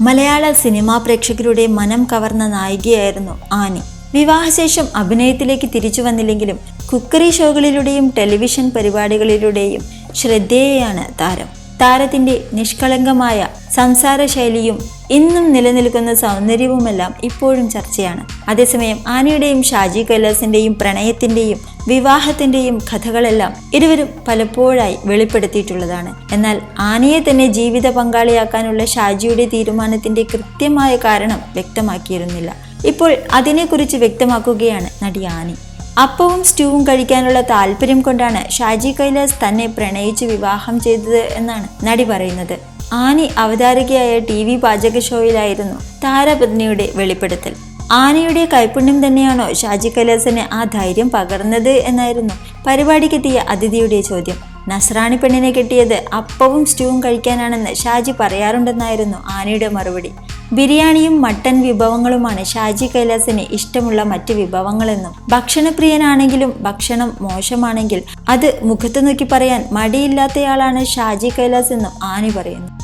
മലയാള cinema പ്രേക്ഷകരുടെ മനം കവർന്ന നായികയായിരുന്നു ആനി. വിവാഹശേഷം അഭിനയത്തിലേക്ക് തിരിച്ചു വന്നില്ലെങ്കിലും കുക്കറി ഷോകളിലൂടെയും ടെലിവിഷൻ പരിപാടികളിലൂടെയും ശ്രദ്ധേയയാണ് താരം. താരത്തിന്റെ നിഷ്കളങ്കമായ സംസാര ശൈലിയും ഇന്നും നിലനിൽക്കുന്ന സൗന്ദര്യവുമെല്ലാം ഇപ്പോഴും ചർച്ചയാണ്. അതേസമയം ആനയുടെയും ഷാജി കൈലാസിന്റെയും പ്രണയത്തിന്റെയും വിവാഹത്തിന്റെയും കഥകളെല്ലാം ഇരുവരും പലപ്പോഴായി വെളിപ്പെടുത്തിയിട്ടുള്ളതാണ്. എന്നാൽ ആനയെ തന്നെ ജീവിത പങ്കാളിയാക്കാനുള്ള ഷാജിയുടെ തീരുമാനത്തിന്റെ കൃത്യമായ കാരണം വ്യക്തമാക്കിയിരുന്നില്ല. ഇപ്പോൾ അതിനെക്കുറിച്ച് വ്യക്തമാക്കുകയാണ് നടി ആനി. അപ്പവും സ്റ്റൂവും കഴിക്കാനുള്ള താല്പര്യം കൊണ്ടാണ് ഷാജി കൈലാസ് തന്നെ പ്രണയിച്ച് വിവാഹം ചെയ്തത് എന്നാണ് നടി പറയുന്നത്. ആനി അവതാരകയായ ടി വി പാചക ഷോയിലായിരുന്നു താരപത്നിയുടെ വെളിപ്പെടുത്തൽ. ആനയുടെ കൈപുണ്യം തന്നെയാണോ ഷാജി കൈലാസിന് ആ ധൈര്യം പകർന്നത് എന്നായിരുന്നു പരിപാടിക്കെത്തിയ അതിഥിയുടെ ചോദ്യം. നസ്രാണി പെണ്ണിനെ കിട്ടിയത് അപ്പവും സ്റ്റൂവും കഴിക്കാനാണെന്ന് ഷാജി പറയാറുണ്ടെന്നായിരുന്നു ആനയുടെ മറുപടി. ബിരിയാണിയും മട്ടൻ വിഭവങ്ങളുമാണ് ഷാജി കൈലാസിന് ഇഷ്ടമുള്ള മറ്റ് വിഭവങ്ങളെന്നും. ഭക്ഷണപ്രിയനാണെങ്കിലും ഭക്ഷണം മോശമാണെങ്കിൽ അത് മുഖത്ത് നോക്കി പറയാൻ മടിയില്ലാത്തയാളാണ് ഷാജി കൈലാസ് എന്നും ആനി പറയുന്നു.